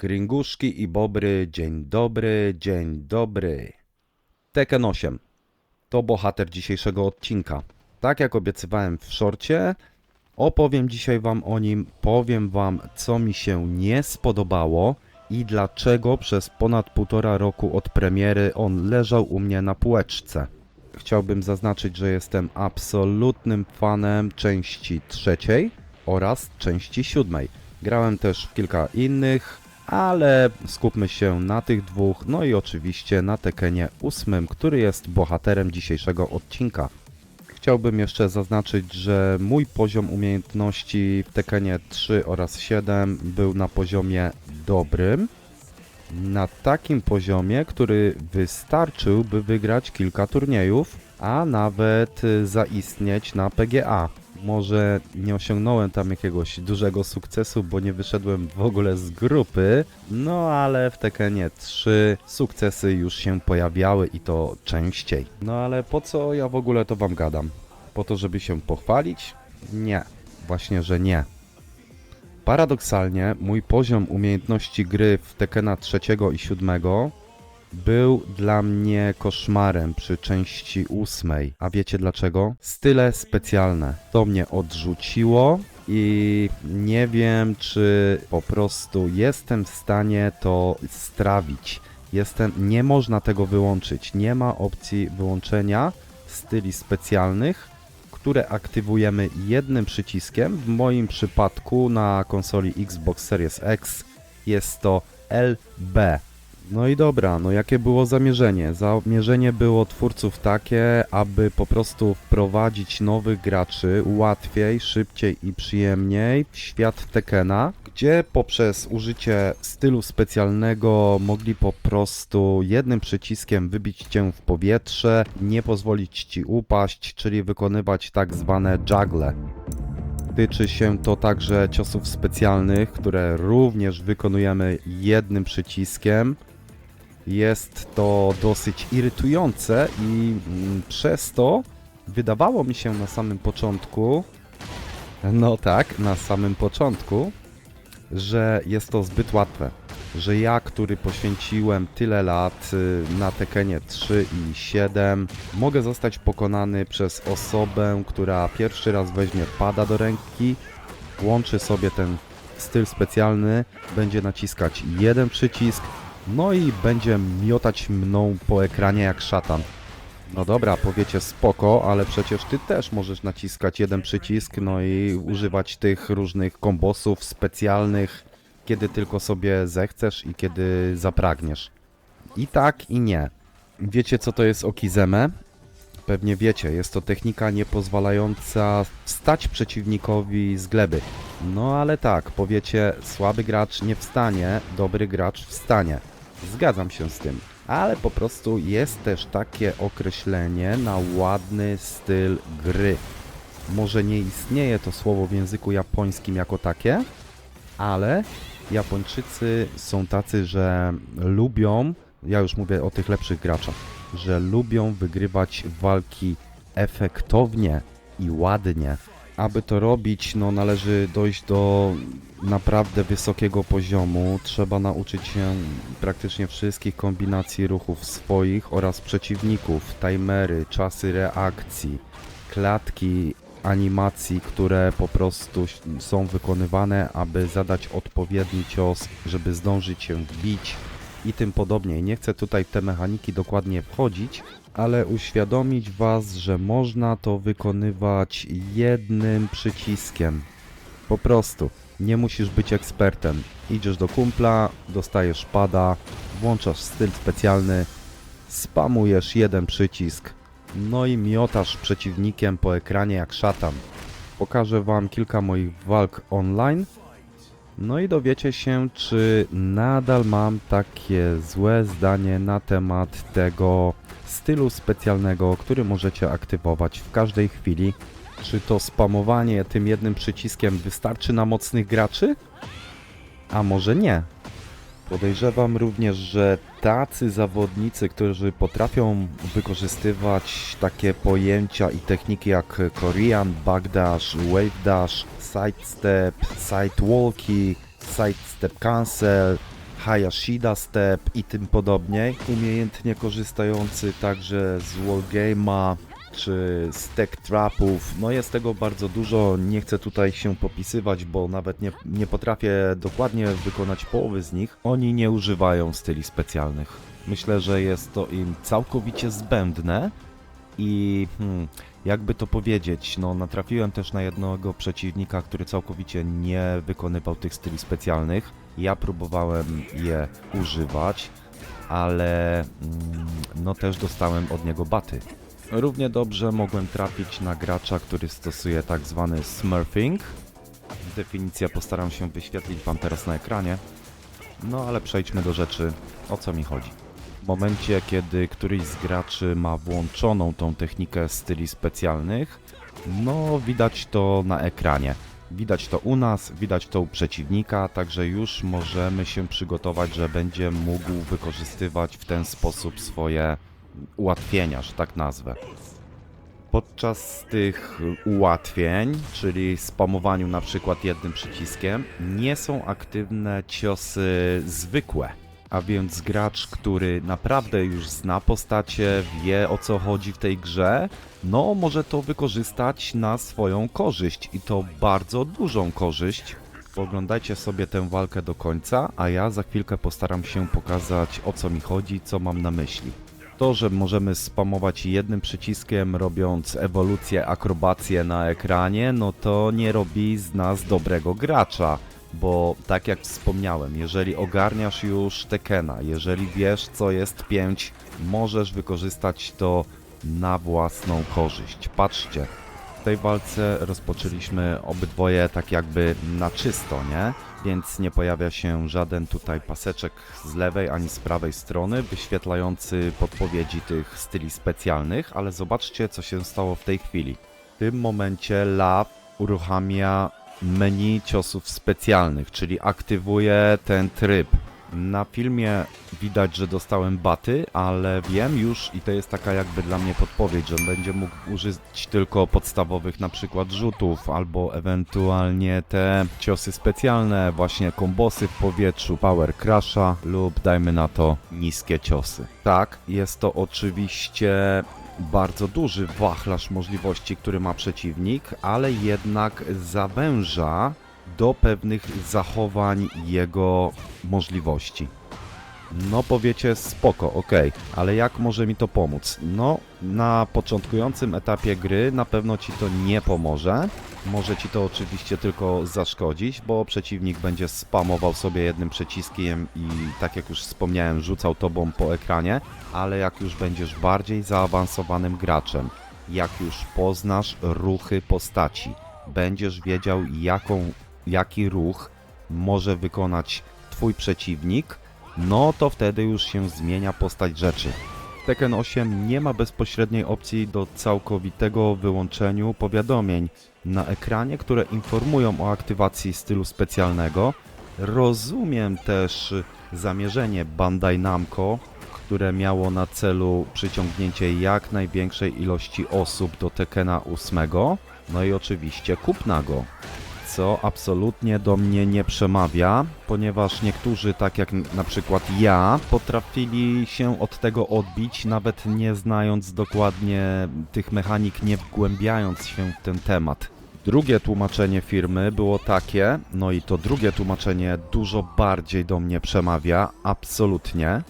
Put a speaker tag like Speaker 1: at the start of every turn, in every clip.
Speaker 1: Gringuszki i Bobry, dzień dobry, dzień dobry. Tekken 8 to bohater dzisiejszego odcinka. Tak jak obiecywałem w szorcie, opowiem dzisiaj wam o nim, powiem wam co mi się nie spodobało i dlaczego przez ponad półtora roku od premiery on leżał u mnie na półeczce. Chciałbym zaznaczyć, że jestem absolutnym fanem części trzeciej oraz części siódmej. Grałem też w kilka innych, ale skupmy się na tych dwóch, no i oczywiście na Tekenie ósmym, który jest bohaterem dzisiejszego odcinka. Chciałbym jeszcze zaznaczyć, że mój poziom umiejętności w Tekenie 3 oraz 7 był na poziomie dobrym. Na takim poziomie, który wystarczył, by wygrać kilka turniejów, a nawet zaistnieć na PGA. Może nie osiągnąłem tam jakiegoś dużego sukcesu, bo nie wyszedłem w ogóle z grupy, no ale w Tekenie 3 sukcesy już się pojawiały i to częściej. No ale po co ja w ogóle to wam gadam? Po to, żeby się pochwalić? Nie, właśnie, że nie. Paradoksalnie mój poziom umiejętności gry w Tekena 3 i 7 był dla mnie koszmarem przy części 8. A wiecie dlaczego? Style specjalne. To mnie odrzuciło i nie wiem, czy po prostu jestem w stanie to strawić. Jestem, nie można tego wyłączyć. Nie ma opcji wyłączenia styli specjalnych które aktywujemy jednym przyciskiem. W moim przypadku na konsoli Xbox Series X jest to LB. No i dobra, no jakie było zamierzenie? Zamierzenie było twórców takie, aby po prostu wprowadzić nowych graczy łatwiej, szybciej i przyjemniej w świat Tekena, gdzie poprzez użycie stylu specjalnego mogli po prostu jednym przyciskiem wybić cię w powietrze, nie pozwolić ci upaść, czyli wykonywać tak zwane juggle. Tyczy się to także ciosów specjalnych, które również wykonujemy jednym przyciskiem. Jest to dosyć irytujące i mm, przez to wydawało mi się na samym początku, no tak, na samym początku, że jest to zbyt łatwe. Że ja, który poświęciłem tyle lat y, na Tekenie 3 i 7, mogę zostać pokonany przez osobę, która pierwszy raz weźmie pada do ręki, włączy sobie ten styl specjalny, będzie naciskać jeden przycisk, no i będzie miotać mną po ekranie jak szatan. No dobra, powiecie spoko, ale przecież ty też możesz naciskać jeden przycisk, no i używać tych różnych kombosów specjalnych, kiedy tylko sobie zechcesz i kiedy zapragniesz. I tak, i nie. Wiecie co to jest okizeme? Pewnie wiecie, jest to technika niepozwalająca wstać przeciwnikowi z gleby. No ale tak, powiecie, słaby gracz nie wstanie, dobry gracz wstanie. Zgadzam się z tym. Ale po prostu jest też takie określenie na ładny styl gry. Może nie istnieje to słowo w języku japońskim jako takie, ale Japończycy są tacy, że lubią, ja już mówię o tych lepszych graczach, że lubią wygrywać walki efektownie i ładnie. Aby to robić, no należy dojść do naprawdę wysokiego poziomu. Trzeba nauczyć się praktycznie wszystkich kombinacji ruchów swoich oraz przeciwników, timery, czasy reakcji, klatki animacji, które po prostu są wykonywane, aby zadać odpowiedni cios, żeby zdążyć się wbić i tym podobnie. Nie chcę tutaj w te mechaniki dokładnie wchodzić, ale uświadomić Was, że można to wykonywać jednym przyciskiem. Po prostu. Nie musisz być ekspertem. Idziesz do kumpla, dostajesz pada, włączasz styl specjalny, spamujesz jeden przycisk, no i miotasz przeciwnikiem po ekranie jak szatan. Pokażę Wam kilka moich walk online, no i dowiecie się, czy nadal mam takie złe zdanie na temat tego stylu specjalnego, który możecie aktywować w każdej chwili. Czy to spamowanie tym jednym przyciskiem wystarczy na mocnych graczy? A może nie? Podejrzewam również, że tacy zawodnicy, którzy potrafią wykorzystywać takie pojęcia i techniki jak Korean, Backdash, Wave Dash, Sidestep, Sidewalki, Sidestep Cancel, Hayashida Step i tym podobniej. Umiejętnie korzystający także z Wargame'a czy stack trapów. No jest tego bardzo dużo, nie chcę tutaj się popisywać, bo nawet nie, nie potrafię dokładnie wykonać połowy z nich. Oni nie używają styli specjalnych. Myślę, że jest to im całkowicie zbędne i hmm, jakby to powiedzieć, no natrafiłem też na jednego przeciwnika, który całkowicie nie wykonywał tych styli specjalnych. Ja próbowałem je używać, ale mm, no też dostałem od niego baty. Równie dobrze mogłem trafić na gracza, który stosuje tak zwany smurfing. Definicja postaram się wyświetlić Wam teraz na ekranie. No ale przejdźmy do rzeczy, o co mi chodzi. W momencie, kiedy któryś z graczy ma włączoną tą technikę styli specjalnych, no widać to na ekranie. Widać to u nas, widać to u przeciwnika, także już możemy się przygotować, że będzie mógł wykorzystywać w ten sposób swoje ułatwienia, że tak nazwę. Podczas tych ułatwień, czyli spamowaniu na przykład jednym przyciskiem, nie są aktywne ciosy zwykłe. A więc gracz, który naprawdę już zna postacie, wie o co chodzi w tej grze, no może to wykorzystać na swoją korzyść i to bardzo dużą korzyść. Oglądajcie sobie tę walkę do końca, a ja za chwilkę postaram się pokazać o co mi chodzi, co mam na myśli. To, że możemy spamować jednym przyciskiem, robiąc ewolucję, akrobację na ekranie, no to nie robi z nas dobrego gracza. Bo tak jak wspomniałem, jeżeli ogarniasz już Tekena, jeżeli wiesz co jest 5, możesz wykorzystać to na własną korzyść. Patrzcie, tej walce rozpoczęliśmy obydwoje tak jakby na czysto, nie? Więc nie pojawia się żaden tutaj paseczek z lewej ani z prawej strony wyświetlający podpowiedzi tych styli specjalnych, ale zobaczcie co się stało w tej chwili. W tym momencie Lab uruchamia menu ciosów specjalnych, czyli aktywuje ten tryb. Na filmie widać, że dostałem baty, ale wiem już i to jest taka jakby dla mnie podpowiedź, że będzie mógł użyć tylko podstawowych na przykład rzutów albo ewentualnie te ciosy specjalne, właśnie kombosy w powietrzu, power crusha lub dajmy na to niskie ciosy. Tak, jest to oczywiście bardzo duży wachlarz możliwości, który ma przeciwnik, ale jednak zawęża do pewnych zachowań jego możliwości. No powiecie spoko, ok, ale jak może mi to pomóc? No, na początkującym etapie gry na pewno ci to nie pomoże. Może ci to oczywiście tylko zaszkodzić, bo przeciwnik będzie spamował sobie jednym przyciskiem i tak jak już wspomniałem, rzucał tobą po ekranie, ale jak już będziesz bardziej zaawansowanym graczem, jak już poznasz ruchy postaci, będziesz wiedział jaką, jaki ruch może wykonać twój przeciwnik, no to wtedy już się zmienia postać rzeczy. W Tekken 8 nie ma bezpośredniej opcji do całkowitego wyłączeniu powiadomień na ekranie, które informują o aktywacji stylu specjalnego. Rozumiem też zamierzenie Bandai Namco, które miało na celu przyciągnięcie jak największej ilości osób do Tekkena 8, no i oczywiście kupna go co absolutnie do mnie nie przemawia, ponieważ niektórzy, tak jak na przykład ja, potrafili się od tego odbić, nawet nie znając dokładnie tych mechanik, nie wgłębiając się w ten temat. Drugie tłumaczenie firmy było takie, no i to drugie tłumaczenie dużo bardziej do mnie przemawia, absolutnie.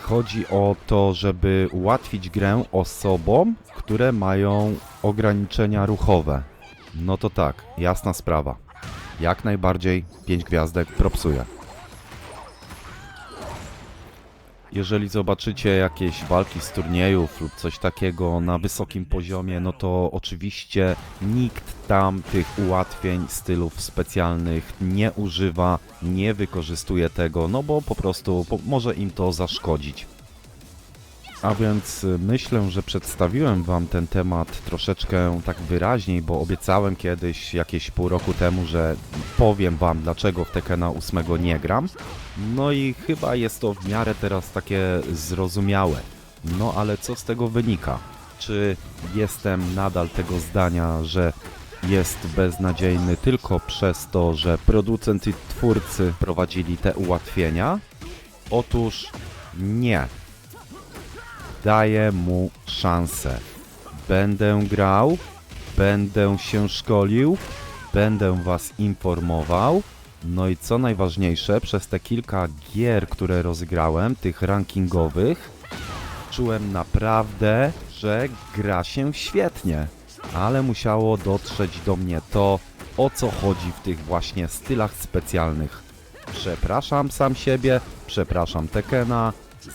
Speaker 1: Chodzi o to, żeby ułatwić grę osobom, które mają ograniczenia ruchowe. No to tak, jasna sprawa. Jak najbardziej 5 gwiazdek propsuję. Jeżeli zobaczycie jakieś walki z turniejów lub coś takiego na wysokim poziomie, no to oczywiście nikt tam tych ułatwień, stylów specjalnych nie używa, nie wykorzystuje tego, no bo po prostu może im to zaszkodzić. A więc y, myślę, że przedstawiłem Wam ten temat troszeczkę tak wyraźniej, bo obiecałem kiedyś, jakieś pół roku temu, że powiem Wam, dlaczego w Tekkena 8 nie gram. No i chyba jest to w miarę teraz takie zrozumiałe. No ale co z tego wynika? Czy jestem nadal tego zdania, że jest beznadziejny tylko przez to, że producent i twórcy prowadzili te ułatwienia? Otóż nie. Daję mu szansę. Będę grał, będę się szkolił, będę Was informował. No i co najważniejsze, przez te kilka gier, które rozgrałem, tych rankingowych, czułem naprawdę, że gra się świetnie. Ale musiało dotrzeć do mnie to, o co chodzi w tych właśnie stylach specjalnych. Przepraszam sam siebie, przepraszam Tekena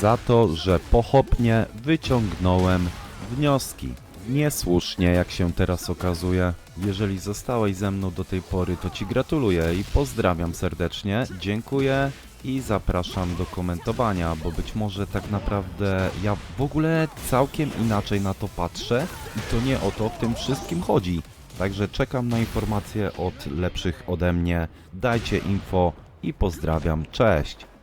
Speaker 1: za to, że pochopnie wyciągnąłem wnioski. Niesłusznie, jak się teraz okazuje. Jeżeli zostałeś ze mną do tej pory, to Ci gratuluję i pozdrawiam serdecznie. Dziękuję i zapraszam do komentowania, bo być może tak naprawdę ja w ogóle całkiem inaczej na to patrzę i to nie o to w tym wszystkim chodzi. Także czekam na informacje od lepszych ode mnie. Dajcie info i pozdrawiam. Cześć!